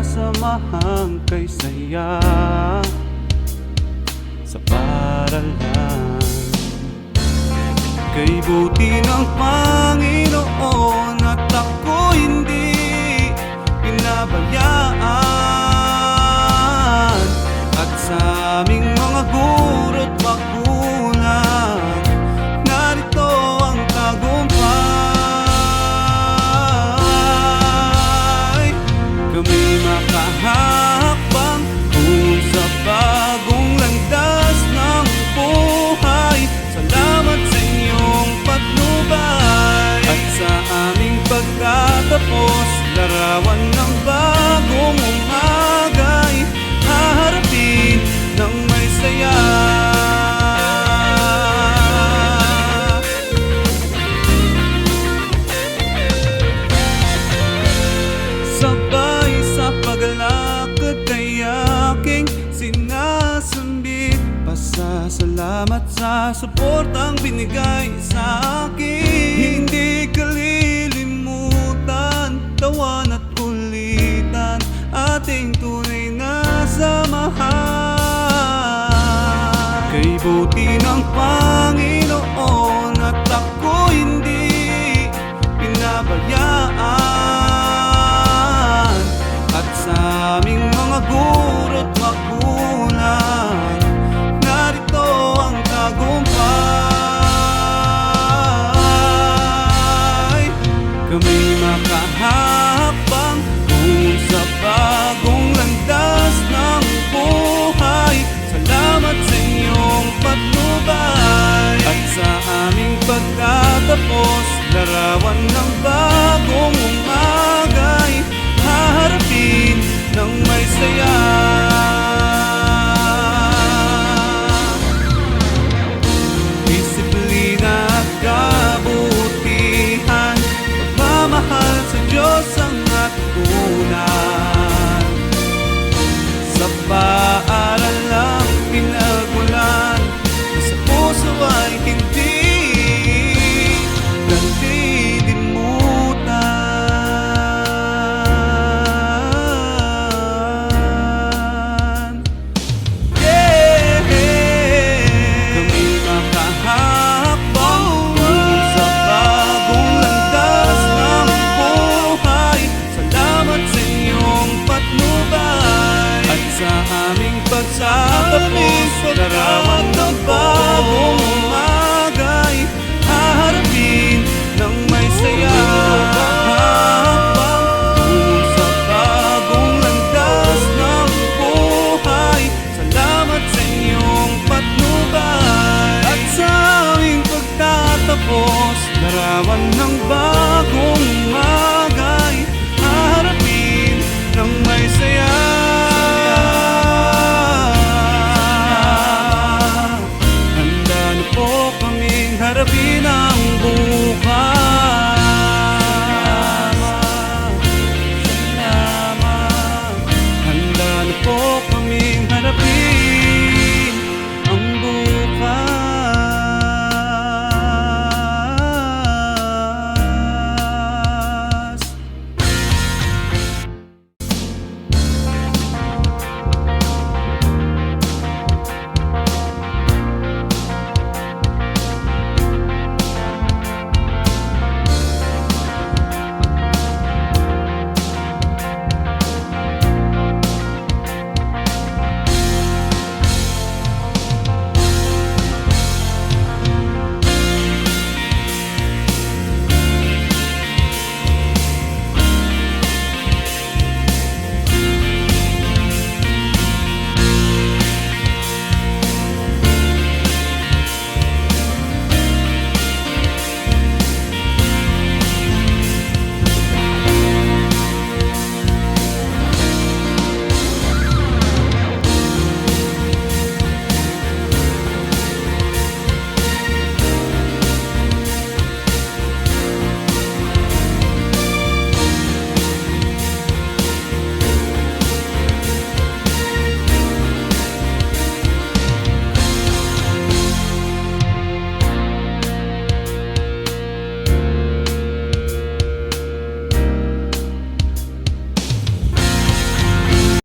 sasamahan kay saya. Sa paralan Kay buti ng Panginoon at ako hindi pinabayaan. na suportang binigay sa akin. Hindi ka lilimutan, tawan at kulitan Ating tunay na samahan. Kay buti ng Panginoon ako'y makahapang Kung sa bagong landas ng buhay. Salamat sa inyong patnubay. At sa aming pagkatapos Larawan ng larawan ng bayan.